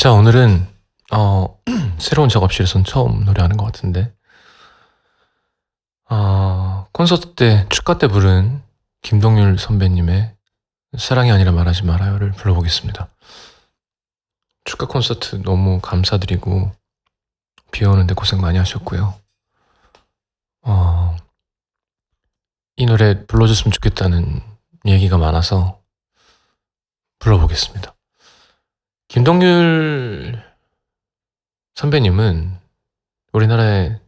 자, 오늘은, 어, 새로운 작업실에선 처음 노래하는 것 같은데, 어, 콘서트 때, 축가 때 부른 김동률 선배님의 사랑이 아니라 말하지 말아요를 불러보겠습니다. 축가 콘서트 너무 감사드리고, 비 오는데 고생 많이 하셨고요. 어, 이 노래 불러줬으면 좋겠다는 얘기가 많아서 불러보겠습니다. 김동률 선배님은 우리나라에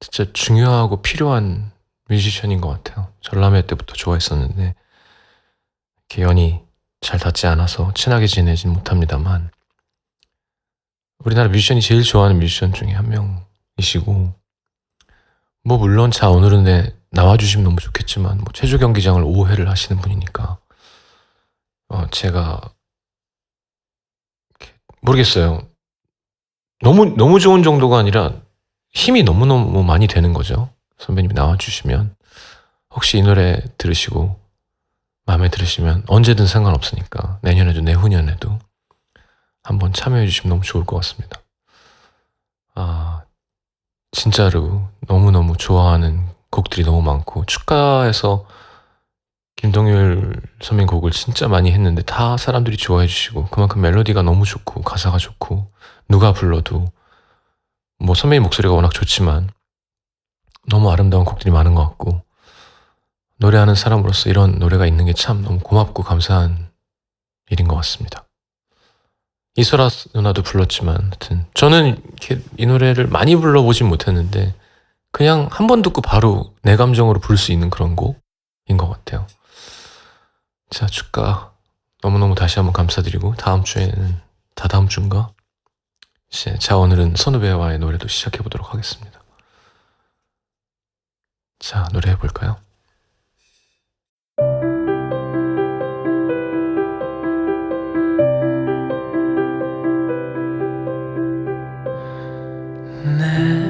진짜 중요하고 필요한 뮤지션인 것 같아요. 전람회 때부터 좋아했었는데 이렇게 연이 잘 닿지 않아서 친하게 지내진 못합니다만 우리나라 뮤지션이 제일 좋아하는 뮤지션 중에 한 명이시고 뭐 물론 자 오늘은 내 나와주시면 너무 좋겠지만 뭐 체조 경기장을 5회를 하시는 분이니까 어 제가 모르겠어요. 너무 너무 좋은 정도가 아니라 힘이 너무 너무 많이 되는 거죠. 선배님이 나와 주시면 혹시 이 노래 들으시고 마음에 들으시면 언제든 상관없으니까 내년에도 내후년에도 한번 참여해 주시면 너무 좋을 것 같습니다. 아 진짜로 너무 너무 좋아하는 곡들이 너무 많고 축가에서 김동률 선배님 곡을 진짜 많이 했는데 다 사람들이 좋아해 주시고 그만큼 멜로디가 너무 좋고 가사가 좋고 누가 불러도 뭐 선배님 목소리가 워낙 좋지만 너무 아름다운 곡들이 많은 것 같고 노래하는 사람으로서 이런 노래가 있는 게 참 너무 고맙고 감사한 일인 것 같습니다. 이소라 누나도 불렀지만 하여튼 저는 이렇게 이 노래를 많이 불러보진 못했는데 그냥 한 번 듣고 바로 내 감정으로 부를 수 있는 그런 곡인 것 같아요. 자, 축가 너무너무 다시 한번 감사드리고 다음 주에는 다 다음 주인가? 이제 자, 오늘은 선후배와의 노래도 시작해 보도록 하겠습니다. 자, 노래 해 볼까요? 내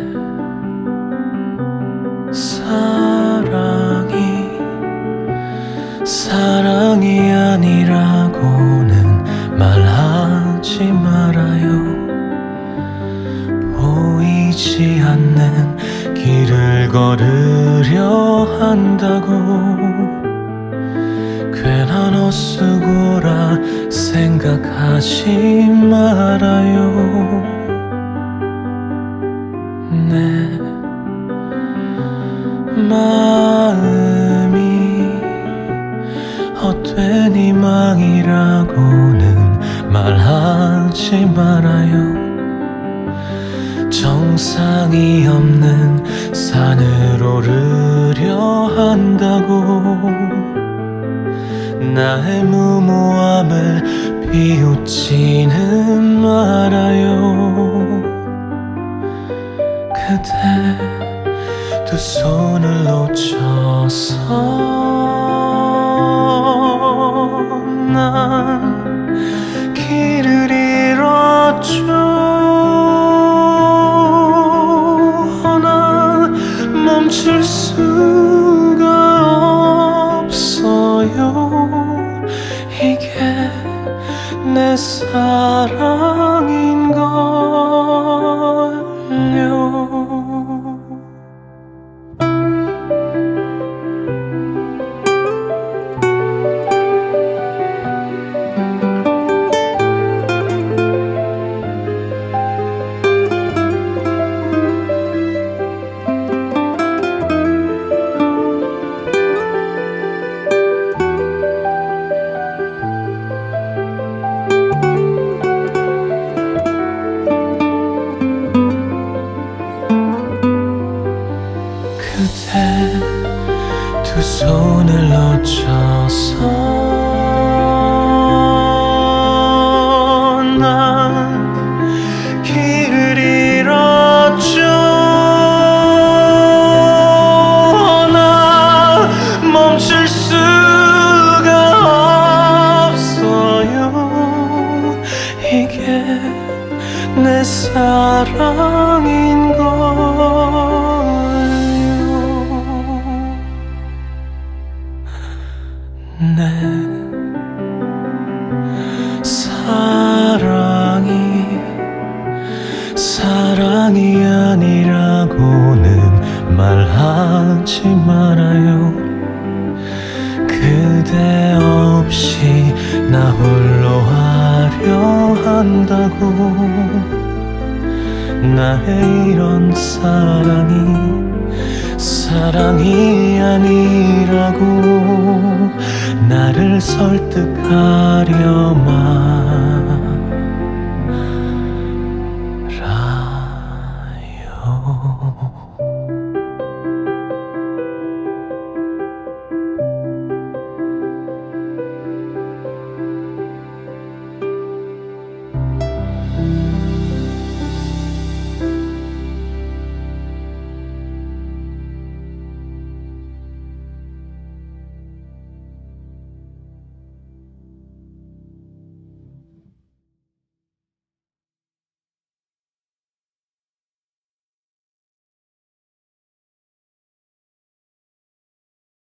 라고는 말하지 말아요. 보이지 않는 길을 걸으려 한다고. 괜한 헛수고라 생각하지 말아요. 내 마음이 헛된 희망이라고는 말하지 말아요. 정상이 없는 산을 오르려 한다고. 나의 무모함을 비웃지는 말아요 이게 내 사랑 손을 놓쳐 하지 말아요. 그대 없이 나 홀로 하려 한다고. 나의 이런 사랑이 사랑이 아니라고. 나를 설득하려만